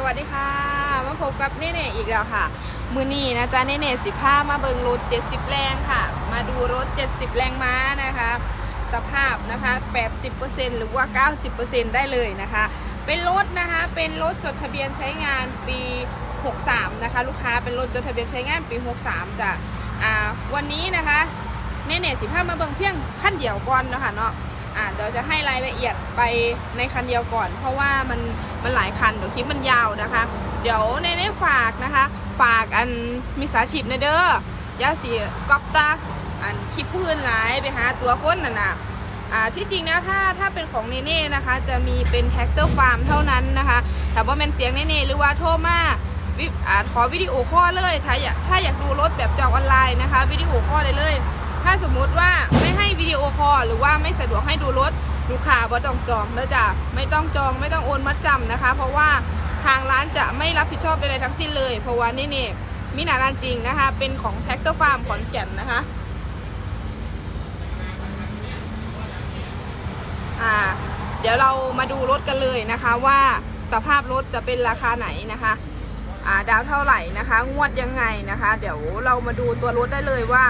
สวัสดีค่ะ มาพบกับเน่เน่อีกแล้วค่ะ มือนี้นะจ๊ะเน่เน่สิบห้ามาเบิงรถ70แรงค่ะ มาดูรถ70แรงม้านะคะ สภาพนะคะ80%หรือว่า90%ได้เลยนะคะ เป็นรถนะคะ เป็นรถจดทะเบียนใช้งานปี63นะคะ ลูกค้าเป็นรถจดทะเบียนใช้งานปี63จ้ะอ่าวันนี้นะคะเน่เน่สิบห้ามาเบิงเพียงขั้นเดียวก่อนนะคะเนาะ อ่าเดี๋ยวจะให้รายละเอียดไปในคันเดียวก่อน เพราะว่ามันมันหลายคันเดี๋ยวคลิปมันยาวนะคะ เดี๋ยวในได้ฝากนะคะ ฝากอันมีสาชีพในเด้อยาสีกอปตาอันคลิปพื้นหลายไปหาตัวคนน่ะนะอ่าที่จริงนะถ้าถ้าเป็นของเนเน่นะคะ จะมีเป็นแท็กเตอร์ฟาร์มเท่านั้นนะคะแต่ว่าเป็นเสียงเนเน่หรือว่าโทรมาวิอ่าขอวิดีโอคอลเลยถ้าอยากถ้าอยากดูรถแบบจองออนไลน์นะคะวิดีโอคอลเลยเลย ถ้าสมมุติว่าไม่ให้วิดีโอคอลหรือว่าไม่สะดวกให้ดูรถลูกค้าบ่ต้องจองแล้วจ้ะไม่ต้องจองไม่ต้องโอนมัดจำนะคะ เพราะว่าทางร้านจะไม่รับผิดชอบใดๆทั้งสิ้นเลย เพราะว่านี่นี่มินาร้านจริงนะคะ เป็นของแท็กเตอร์ฟาร์มขอนแก่นนะคะอ่าเดี๋ยวเรามาดูรถกันเลยนะคะว่าสภาพรถจะเป็นราคาไหนนะคะอ่าดาวเท่าไหร่นะคะ งวดยังไงนะคะ เดี๋ยวเรามาดูตัวรถได้เลยว่า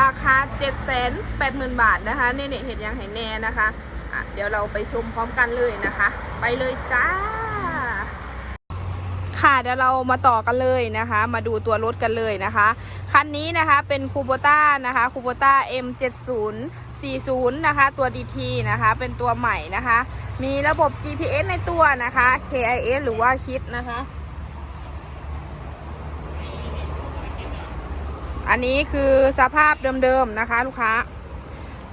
ราคา 7 8 0 0 0 0 บาทนะคะเนี่ยเน่เห็นยังเห็นแน่นะคะอะเดี๋ยวเราไปชมพร้อมกันเลยนะคะ ไปเลยจ้า ค่ะเดี๋ยวเรามาต่อกันเลยนะคะ มาดูตัวรถกันเลยนะคะ คันนี้นะคะเป็นคูโบต้านะคะคูโบต้า M70 40 นะคะ ตัว DT นะคะ เป็นตัวใหม่นะคะ มีระบบ GPS ในตัวนะคะ KIS หรือว่าคิดนะคะ อันนี้คือสภาพเดิมๆนะคะลูกค้า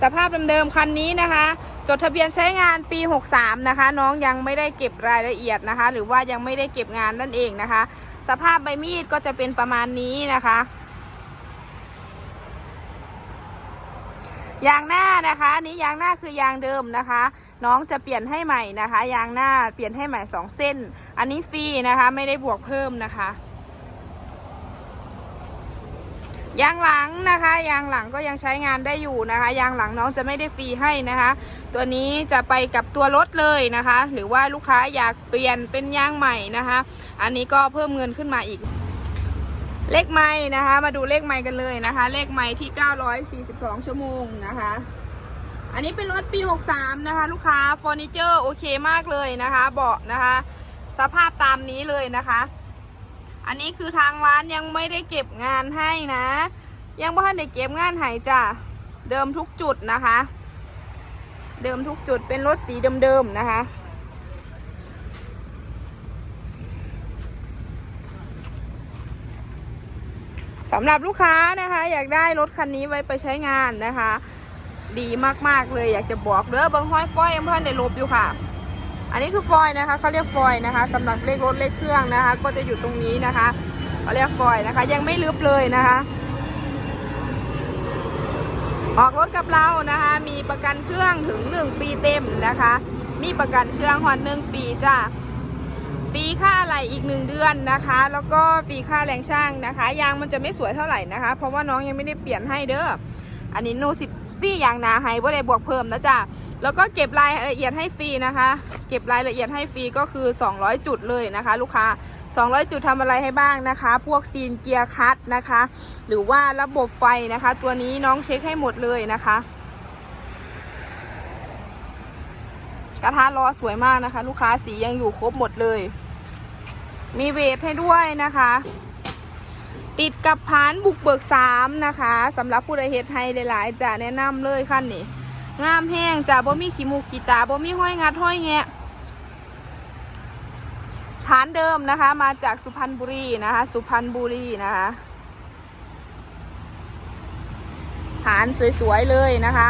สภาพเดิมๆคันนี้นะคะ จดทะเบียนใช้งานปี 63 นะคะ น้องยังไม่ได้เก็บรายละเอียดนะคะ หรือว่ายังไม่ได้เก็บงานนั่นเองนะคะ สภาพใบมีดก็จะเป็นประมาณนี้นะคะยางหน้านะคะอันนี้ยางหน้าคือยางเดิมนะคะ น้องจะเปลี่ยนให้ใหม่นะคะ ยางหน้าเปลี่ยนให้ใหม่ 2 เส้น อันนี้ฟรีนะคะ ไม่ได้บวกเพิ่มนะคะ ยางหลังนะคะ ยางหลังก็ยังใช้งานได้อยู่นะคะ ยางหลังน้องจะไม่ได้ฟรีให้นะคะ ตัวนี้จะไปกับตัวรถเลยนะคะ หรือว่าลูกค้าอยากเปลี่ยนเป็นยางใหม่นะคะ อันนี้ก็เพิ่มเงินขึ้นมาอีก เลขไม้นะคะ มาดูเลขไม้กันเลยนะคะ เลขไม้ที่ 942 ชั่วโมงนะคะอันนี้เป็นรถปี 63 นะคะ ลูกค้าเฟอร์นิเจอร์โอเคมากเลยนะคะ เบาะนะคะ สภาพตามนี้เลยนะคะ อันนี้คือทางร้านยังไม่ได้เก็บงานให้นะ ยังไม่ทันได้เก็บงานให้จ้ะเดิมทุกจุดนะคะ เดิมทุกจุดเป็นรถสีเดิมๆนะคะ สำหรับลูกค้านะคะ อยากได้รถคันนี้ไว้ไปใช้งานนะคะ ดีมากๆเลยอยากจะบอกเด้อบางห้อยฟ้อยยังไม่ทันได้ลบอยู่ค่ะ อันนี้คือฟอยนะคะเขาเรียกฟอยนะคะสำหรับเลขรถเลขเครื่องนะคะ ก็จะอยู่ตรงนี้นะคะเขาเรียกฟอยนะคะ ยังไม่ลึบเลยนะคะ ออกรถกับเรานะคะ มีประกันเครื่องถึง 1 ปีเต็มนะคะ มีประกันเครื่องหอนหนึ่งปีจ้าฟรีค่าอะไหล่อีก1เดือนนะคะ แล้วก็ฟรีค่าแรงช่างนะคะ ยางมันจะไม่สวยเท่าไหร่นะคะ เพราะว่าน้องยังไม่ได้เปลี่ยนให้เด้ออันนี้โนสิฟรียางนาให้ว่าได้บวกเพิ่มนะจ้าแล้วก็เก็บรายละเอียดให้ฟรีนะคะ เก็บรายละเอียดให้ฟรีก็คือ 200 จุดเลยนะคะ ลูกค้า 200 จุดทำอะไรให้บ้างนะคะ พวกซีนเกียร์คัตนะคะ หรือว่าระบบไฟนะคะ ตัวนี้น้องเช็คให้หมดเลยนะคะ กระทะล้อสวยมากนะคะ ลูกค้าสียังอยู่ครบหมดเลย มีเวทให้ด้วยนะคะติดกับพานบุกเบิกสามนะคะสำหรับผู้ใดเฮ็ดให้หลายๆจะแนะนำเลยขั้นนี้งามแห้งจะบ่มีขี้มูกขี้ตาบ่มีห้อยงัดห้อยแงะานเดิมนะคะ มาจากสุพรรณบุรีนะคะ สุพรรณบุรีนะคะฐานสวยๆเลยนะคะ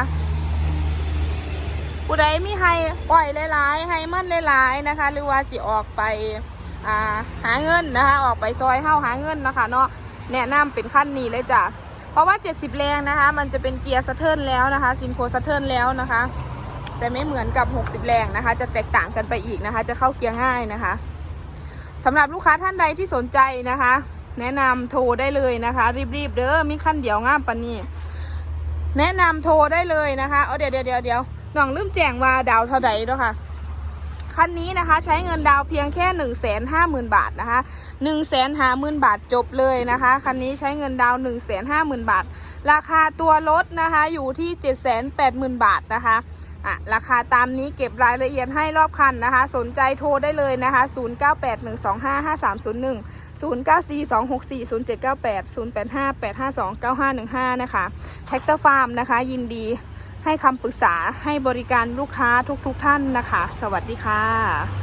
ผู้ใดมีให้ปล่อยหลายๆให้มันหลายๆนะคะ หรือว่าสิออกไปาหาเงินนะคะ ออกไปซอยเฮ้าหาเงินนะคะเนาะแนะนำเป็นขั้นนี้เลยจ้ะเพราะว่า 70 แรงนะคะ มันจะเป็นเกียร์สะเทิร์นแล้วนะคะซินโคสะเทิร์นแล้วนะคะ จะไม่เหมือนกับ 60 แรงนะคะ จะแตกต่างกันไปอีกนะคะ จะเข้าเกียร์ง่ายนะคะ สำหรับลูกค้าท่านใดที่สนใจนะคะ แนะนำโทรได้เลยนะคะ รีบๆเด้อมีขั้นเดียวงามปันนี้แนะนำโทรได้เลยนะคะเอาเดี๋ยวเดี๋ยวเดี๋ยวเดี๋ยวน้องลืมแจ้งว่าดาวเท่าใดเนาะค่ะคันนี้นะคะใช้เงินดาวเพียงแค่1 5 0 0 0 0บาทนะคะ1 5 0 0 0 0บาทจบเลยนะคะคันนี้ใช้เงินดาวน์1 5 0 0 0 0บาท ราคาตัวรถนะคะอยู่ที่780,000บาทนะคะ อะราคาตามนี้เก็บรายละเอียดให้รอบคันนะคะ สนใจโทรได้เลยนะคะ 0981255301 0942640798 0858529515 นะคะแท็กเตอร์ฟาร์มนะคะ ยินดีให้คำปรึกษาให้บริการลูกค้าทุกๆทท่านนะคะ สวัสดีค่ะ